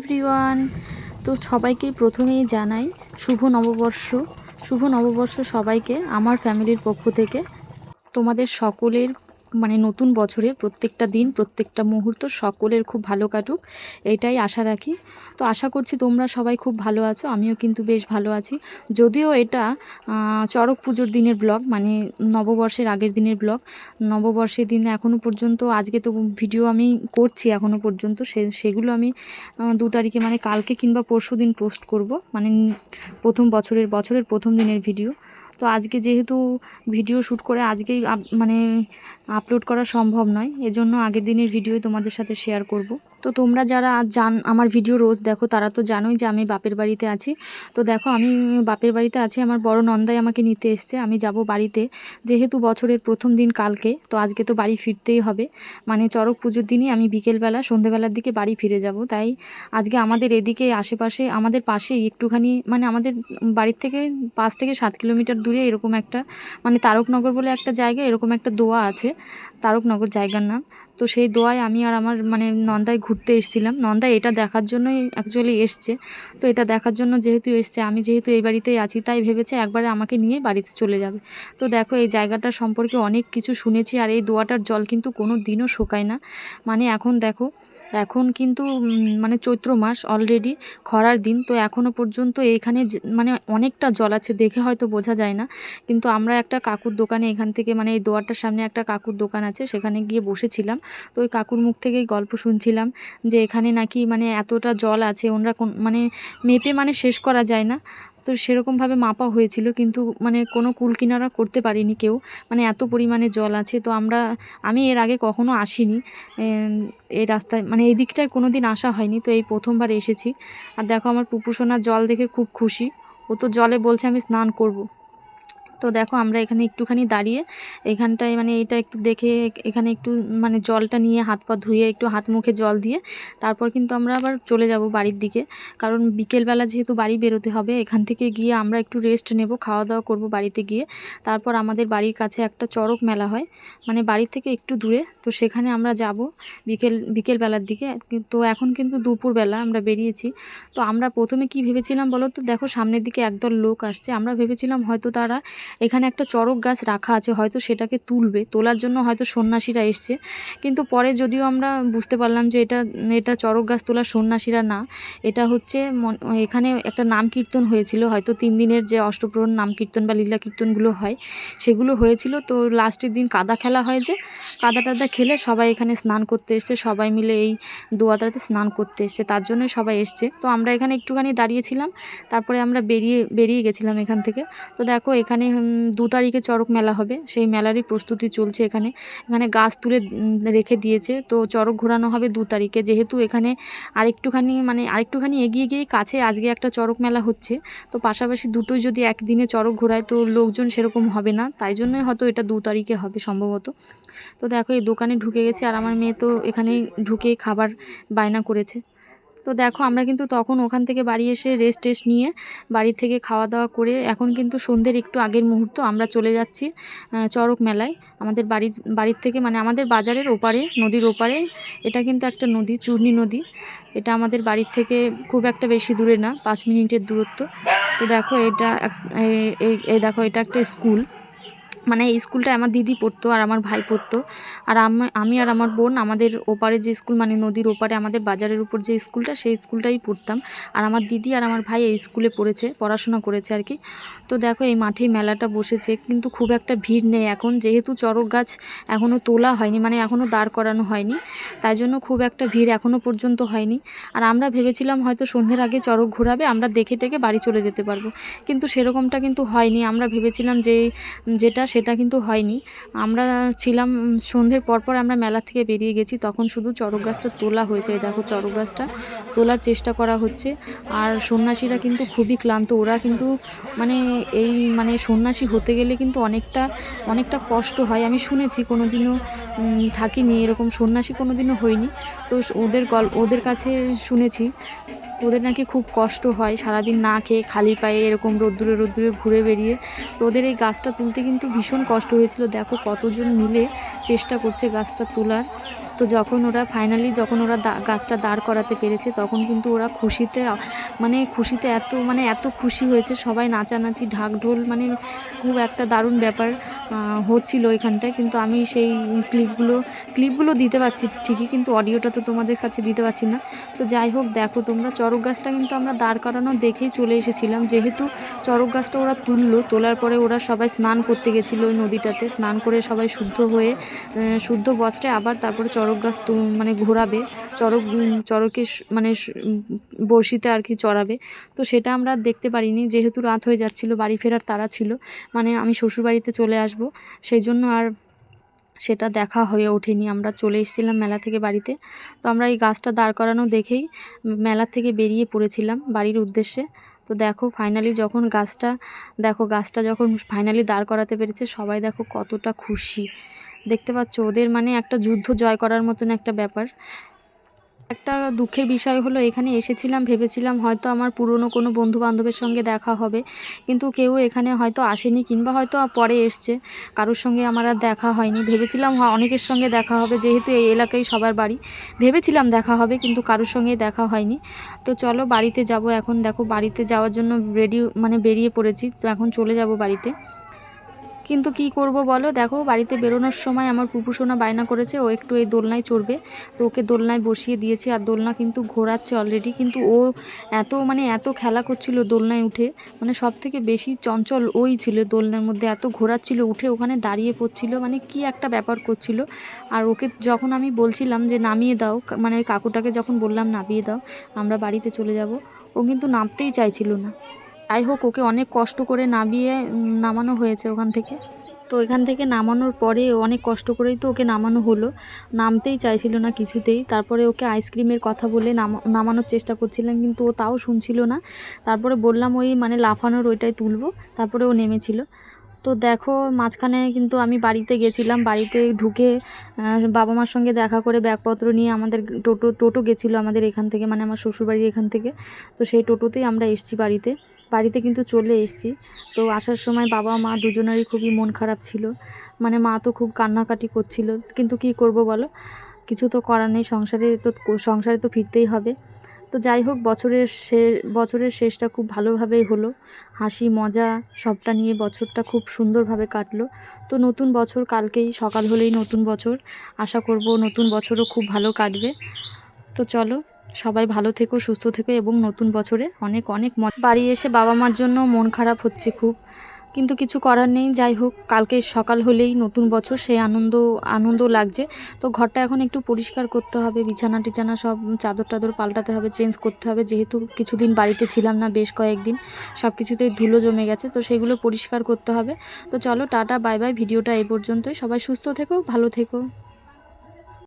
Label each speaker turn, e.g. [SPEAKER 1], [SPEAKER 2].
[SPEAKER 1] Everyone তো সবাইকে প্রথমেই জানাই শুভ নববর্ষ। শুভ নববর্ষ সবাইকে, আমার ফ্যামিলির পক্ষ থেকে। তোমাদের সকলের মানে নতুন বছরের প্রত্যেকটা দিন, প্রত্যেকটা মুহূর্ত সকলের খুব ভালো কাটুক, এটাই আশা রাখি। তো আশা করছি তোমরা সবাই খুব ভালো আছো, আমিও কিন্তু বেশ ভালো আছি। যদিও এটা চড়ক পুজোর দিনের ব্লগ মানে নববর্ষের আগের দিনের ব্লগ, নববর্ষের দিনে এখনও পর্যন্ত, আজকে তো ভিডিও আমি করছি এখনও পর্যন্ত, সে, সেগুলো আমি দু তারিখে মানে কালকে কিংবা পরশু দিন পোস্ট করব মানে প্রথম বছরের বছরের প্রথম দিনের ভিডিও। তো আজকে যেহেতু ভিডিও শ্যুট করে আজকেই মানে আপলোড করা সম্ভব নয়, এজন্য আগের দিনের ভিডিও তোমাদের সাথে শেয়ার করব। তো তোমরা যারা জান, আমার ভিডিও রোজ দেখো, তারা তো জানোই যে আমি বাপের বাড়িতে আছি। তো দেখো, আমি বাপের বাড়িতে আছি, আমার বড় নন্দাই আমাকে নিতে এসছে, আমি যাব বাড়িতে, যেহেতু বছরের প্রথম দিন কালকে, তো আজকে তো বাড়ি ফিরতেই হবে। মানে চড়ক পুজোর দিনই আমি বিকেলবেলা, সন্ধেবেলার দিকে বাড়ি ফিরে যাব। তাই আজকে আমাদের এদিকে আশেপাশে, আমাদের পাশেই একটুখানি মানে আমাদের বাড়ির থেকে পাঁচ থেকে সাত কিলোমিটার দূরে এরকম একটা মানে তারকনগর বলে একটা জায়গা, এরকম একটা দোয়া আছে। তারকনগর জায়গার নাম। তো সেই দোয়ায় আমি আর আমার মানে নন্দায় ঘুরতে এসেছিলাম। নন্দা এটা দেখার জন্যই অ্যাকচুয়ালি এসছে। তো এটা দেখার জন্য যেহেতু এসছে, আমি যেহেতু এই বাড়িতেই আছি, তাই ভেবেছে একবারে আমাকে নিয়ে বাড়িতে চলে যাবে। তো দেখো এই জায়গাটা সম্পর্কে অনেক কিছু শুনেছি আর এই দোয়াটার জল কিন্তু কোনো দিনও শোকায় না। মানে এখন দেখো এখন কিন্তু মানে চৈত্র মাস অলরেডি খরার দিন, তো এখনও পর্যন্ত এইখানে মানে অনেকটা জল আছে, দেখে হয়তো বোঝা যায় না। কিন্তু আমরা একটা কাকুর দোকানে, এখান থেকে মানে এই দোয়ারটার সামনে একটা কাকুর দোকান আছে, সেখানে গিয়ে বসেছিলাম। তো ওই কাকুর মুখ থেকেই গল্প শুনছিলাম যে এখানে নাকি মানে এতটা জল আছে, ওনারা কোন মানে মেপে মানে শেষ করা যায় না। তো সেরকমভাবে মাপা হয়েছিল, কিন্তু মানে কোনো কুল কিনারা করতে পারিনি কেউ। মানে এত পরিমাণে জল আছে, তো আমরা, আমি এর আগে কখনো আসিনি। এই রাস্তায় মানে এই দিকটায় কোনো দিন আসা হয়নি, তো এই প্রথমবার এসেছি। আর দেখো আমার পুপুসোনার জল দেখে খুব খুশি। ও তো জলে বলছে আমি স্নান করব। তো দেখো আমরা এখানে একটুখানি দাঁড়িয়ে এখানটায় মানে এটা একটু দেখে এখানে একটু মানে জলটা নিয়ে হাত পা ধুয়ে একটু হাত মুখে জল দিয়ে তারপর কিন্তু আমরা আবার চলে যাব বাড়ির দিকে। কারণ বিকেলবেলা যেহেতু বাড়ি বেরোতে হবে, এখান থেকে গিয়ে আমরা একটু রেস্ট নেব খাওয়া দাওয়া করব বাড়িতে গিয়ে। তারপর আমাদের বাড়ির কাছে একটা চড়ক মেলা হয় মানে বাড়ির থেকে একটু দূরে। তো সেখানে আমরা যাব বিকেল, বিকেলবেলার দিকে। তো এখন কিন্তু দুপুরবেলা আমরা বেরিয়েছি। তো আমরা প্রথমে কি ভেবেছিলাম বলো তো? দেখো সামনের দিকে একদল লোক আসছে। আমরা ভেবেছিলাম হয়তো তারা এখানে একটা চড়ক গাছ রাখা আছে, হয়তো সেটাকে তুলবে। তোলার জন্য হয়তো সন্ন্যাসীরা এসছে। কিন্তু পরে যদিও আমরা বুঝতে পারলাম যে এটা এটা চড়ক গাছ তোলার সন্ন্যাসীরা না, এটা হচ্ছে এখানে একটা নাম কীর্তন হয়েছিল। হয়তো তিন দিনের যে অষ্টপ্রহর নাম কীর্তন বা লীলা কীর্তনগুলো হয়, সেগুলো হয়েছিল। তো লাস্টের দিন কাদা খেলা হয় যে, কাদা টাদা খেলে সবাই এখানে স্নান করতে এসছে। সবাই মিলে এই দোয়াটাতে স্নান করতে এসছে। তার জন্যই সবাই এসছে। তো আমরা এখানে একটুখানি দাঁড়িয়েছিলাম। তারপরে আমরা বেরিয়ে বেরিয়ে গেছিলাম এখান থেকে। তো দেখো এখানে দু তারিখে চড়ক মেলা হবে। সেই মেলারই প্রস্তুতি চলছে এখানে। এখানে গাছ তুলে রেখে দিয়েছে। তো চড়ক ঘোরানো হবে দু তারিখে। যেহেতু এখানে আরেকটুখানি মানে আরেকটুখানি এগিয়ে গিয়ে কাছে আজকে একটা চড়ক মেলা হচ্ছে। তো পাশাপাশি দুটোই যদি একদিনে চড়ক ঘোরায়, তো লোকজন সেরকম হবে না। তাই জন্যই হয়তো এটা দু তারিখে হবে সম্ভবত। তো দেখো, এই দোকানে ঢুকে গেছে। আর আমার মেয়ে তো এখানে ঢুকে খাবার বায়না করেছে। তো দেখো, আমরা কিন্তু তখন ওখান থেকে বাড়ি এসে রেস্ট টেস্ট নিয়ে বাড়ি থেকে খাওয়া দাওয়া করে এখন কিন্তু সন্ধ্যের একটু আগের মুহূর্ত আমরা চলে যাচ্ছি চরক মেলায়। আমাদের বাড়ির বাড়ির থেকে মানে আমাদের বাজারের ওপারে, নদীর ওপারে, এটা কিন্তু একটা নদী, চূর্ণী নদী। এটা আমাদের বাড়ির থেকে খুব একটা বেশি দূরে না, পাঁচ মিনিটের দূরত্ব। তো দেখো, এটা এই- দেখো, এটা একটা স্কুল। মানে এই স্কুলটা আমার দিদি পড়তো আর আমার ভাই পড়তো। আর আমি আর আমার বোন আমাদের ওপারে যে স্কুল মানে নদীর ওপারে আমাদের বাজারের উপর যে স্কুলটা, সেই স্কুলটাই পড়তাম। আর আমার দিদি আর আমার ভাই এই স্কুলে পড়েছে, পড়াশোনা করেছে আর কি। তো দেখো এই মাঠেই মেলাটা বসেছে, কিন্তু খুব একটা ভিড় নেই এখন। যেহেতু চড়ক গাছ এখনও তোলা হয়নি মানে এখনও দাঁড় করানো হয়নি, তাই জন্য খুব একটা ভিড় এখনও পর্যন্ত হয়নি। আর আমরা ভেবেছিলাম হয়তো সন্ধ্যের আগে চড়ক ঘোরাবে, আমরা দেখে টেকে বাড়ি চলে যেতে পারব। কিন্তু সেরকমটা কিন্তু হয়নি। আমরা ভেবেছিলাম যে, যেটা সেটা কিন্তু হয়নি। আমরা ছিলাম সন্ধ্যের পরপর আমরা মেলা থেকে বেরিয়ে গেছি, তখন শুধু চড়ক গাছটা তোলা হয়েছে। দেখো চড়ক গাছটা তোলার চেষ্টা করা হচ্ছে। আর সন্ন্যাসীরা কিন্তু খুবই ক্লান্ত। ওরা কিন্তু মানে এই মানে সন্ন্যাসী হতে গেলে কিন্তু অনেকটা অনেকটা কষ্ট হয়। আমি শুনেছি কোনো দিনও থাকিনি এরকম সন্ন্যাসী কোনো দিনও হইনি তো ওদের গল, ওদের কাছে শুনেছি। ওদের নাকি খুব কষ্ট হয় সারাদিন না খেয়ে খালি পায়ে এরকম রোদ্দুরে রোদ্দুরে ঘুরে বেরিয়ে। তো ওদের এই গাছটা তুলতে কিন্তু ভীষণ কষ্ট হয়েছিল। দেখো কতজন মিলে চেষ্টা করছে গাছটা তোলার। তো যখন ওরা ফাইনালি যখন ওরা গাছটা দাঁড় করাতে পেরেছে, তখন কিন্তু ওরা খুশিতে মানে খুশিতে এত মানে এত খুশি হয়েছে। সবাই নাচানাচি ঢাক ঢোল মানে খুব একটা দারুণ ব্যাপার হচ্ছিল এখানটায়। কিন্তু আমি সেই ক্লিপগুলো ক্লিপগুলো দিতে পারছি ঠিকই, কিন্তু অডিওটা তো তোমাদের কাছে দিতে পারছি না। তো যাই হোক, দেখো তোমরা, চড়ক গাছটা কিন্তু আমরা দাঁড় করানো দেখেই চলে এসেছিলাম। যেহেতু চড়ক গাছটা ওরা তুললো, তোলার পরে ওরা সবাই স্নান করতে গেছিল ওই নদীটাতে। স্নান করে সবাই শুদ্ধ হয়ে শুদ্ধ বস্ত্রে আবার তারপরে চড়ক গাছ মানে ঘোরাবে চড়ক উম, চড়কে মানে বড়শিতে আর কি চড়াবে। তো সেটা আমরা দেখতে পারিনি যেহেতু রাত হয়ে যাচ্ছিল বাড়ি ফেরার তারা ছিল মানে আমি শ্বশুরবাড়িতে চলে আসব। সেই জন্য আর সেটা দেখা হয়ে ওঠেনি। আমরা চলে এসেছিলাম মেলা থেকে বাড়িতে। তো আমরা এই গাছটা দাঁড় করানো দেখেই মেলা থেকে বেরিয়ে পড়েছিলাম বাড়ির উদ্দেশ্যে। তো দেখো ফাইনালি যখন গাছটা দেখো গাছটা যখন ফাইনালি দাঁড় করাতে পেরেছে সবাই দেখো কতটা খুশি। দেখতে পাচ্ছ, ওদের মানে একটা যুদ্ধ জয় করার মতন একটা ব্যাপার। একটা দুঃখের বিষয় হলো, এখানে এসেছিলাম, ভেবেছিলাম হয়তো আমার পুরনো কোনো বন্ধু বান্ধবের সঙ্গে দেখা হবে, কিন্তু কেউ এখানে হয়তো আসেনি কিংবা হয়তো পরে এসছে। কারোর সঙ্গে আমার আর দেখা হয়নি। ভেবেছিলাম অনেকের সঙ্গে দেখা হবে, যেহেতু এই এলাকায় সবার বাড়ি। ভেবেছিলাম দেখা হবে, কিন্তু কারোর সঙ্গে দেখা হয়নি। তো চলো বাড়িতে যাব। এখন দেখো, বাড়িতে যাওয়ার জন্য রেডি মানে বেরিয়ে পড়েছি। তো এখন চলে যাব বাড়িতে। কিন্তু কি করব বলো? দেখো, বাড়িতে বেরোনোর সময় আমার পুপু সোনা বায়না করেছে, ও একটু এই দোলনায় চড়বে। তো ওকে দোলনায় বসিয়ে দিয়েছি, আর দোলনা কিন্তু ঘোরাচ্ছে অলরেডি কিন্তু ও এত মানে এত খেলা করছিল দোলনায় উঠে মানে সব থেকে বেশি চঞ্চল ওই ছিল দোলনার মধ্যে, এত ঘোরাচ্ছিল, উঠে ওখানে দাঁড়িয়ে পড়ছিল মানে কি একটা ব্যাপার করছিল। আর ওকে যখন আমি বলছিলাম যে নামিয়ে দাও মানে ওই কাকুটাকে যখন বললাম নামিয়ে দাও, আমরা বাড়িতে চলে যাব, ও কিন্তু নামতেই চাইছিল না। যাই হোক, ওকে অনেক কষ্ট করে নামিয়ে নামানো হয়েছে ওখান থেকে। তো এখান থেকে নামানোর পরে অনেক কষ্ট করেই তো ওকে নামানো হলো। নামতেই চাইছিল না কিছুতেই। তারপরে ওকে আইসক্রিমের কথা বলে নামা- নামানোর চেষ্টা করছিলাম, কিন্তু ও তাও শুনছিল না। তারপরে বললাম, ওই মানে লাফানোর ওইটাই তুলবো। তারপরে ও নেমেছিল। তো দেখো, মাঝখানে কিন্তু আমি বাড়িতে গেছিলাম। বাড়িতে ঢুকে বাবা মার সঙ্গে দেখা করে ব্যাগপত্র নিয়ে আমাদের টোটো টোটো গেছিল আমাদের এখান থেকে মানে আমার শ্বশুরবাড়ি এখান থেকে। তো সেই টোটোতেই আমরা এসছি বাড়িতে। বাড়িতে কিন্তু চলে এসেছি। তো আসার সময় বাবা মা দুজনেরই খুবই মন খারাপ ছিল। মানে মা তো খুব কান্নাকাটি করছিল। কিন্তু কি করব বলো? কিছু তো করার নেই। সংসারে তো সংসারে তো ফিরতেই হবে। তো যাই হোক, বছরের শে বছরের শেষটা খুব ভালোভাবেই হলো। হাসি, মজা, সবটা নিয়ে বছরটা খুব সুন্দরভাবে কাটলো। তো নতুন বছর কালকেই, সকাল হলেই নতুন বছর। আশা করব নতুন বছরও খুব ভালো কাটবে। তো চলো সবাই ভালো থেকো, সুস্থ থেকো এবং নতুন বছরে অনেক অনেক বাড়ি এসে বাবা মার জন্য মন খারাপ হচ্ছে খুব, কিন্তু কিছু করার নেই। যাই হোক, কালকে সকাল হলেই নতুন বছর, সেই আনন্দ আনন্দ লাগছে। তো ঘরটা এখন একটু পরিষ্কার করতে হবে, বিছানা টিছানা সব চাদর টাদর পাল্টাতে হবে, চেঞ্জ করতে হবে। যেহেতু কিছুদিন বাড়িতে ছিলাম না, বেশ কয়েকদিন সব কিছুতেই ধুলো জমে গেছে, তো সেগুলো পরিষ্কার করতে হবে। তো চলো, টাটা, বাই বাই। ভিডিওটা এই পর্যন্তই। সবাই সুস্থ থেকো, ভালো থেকো।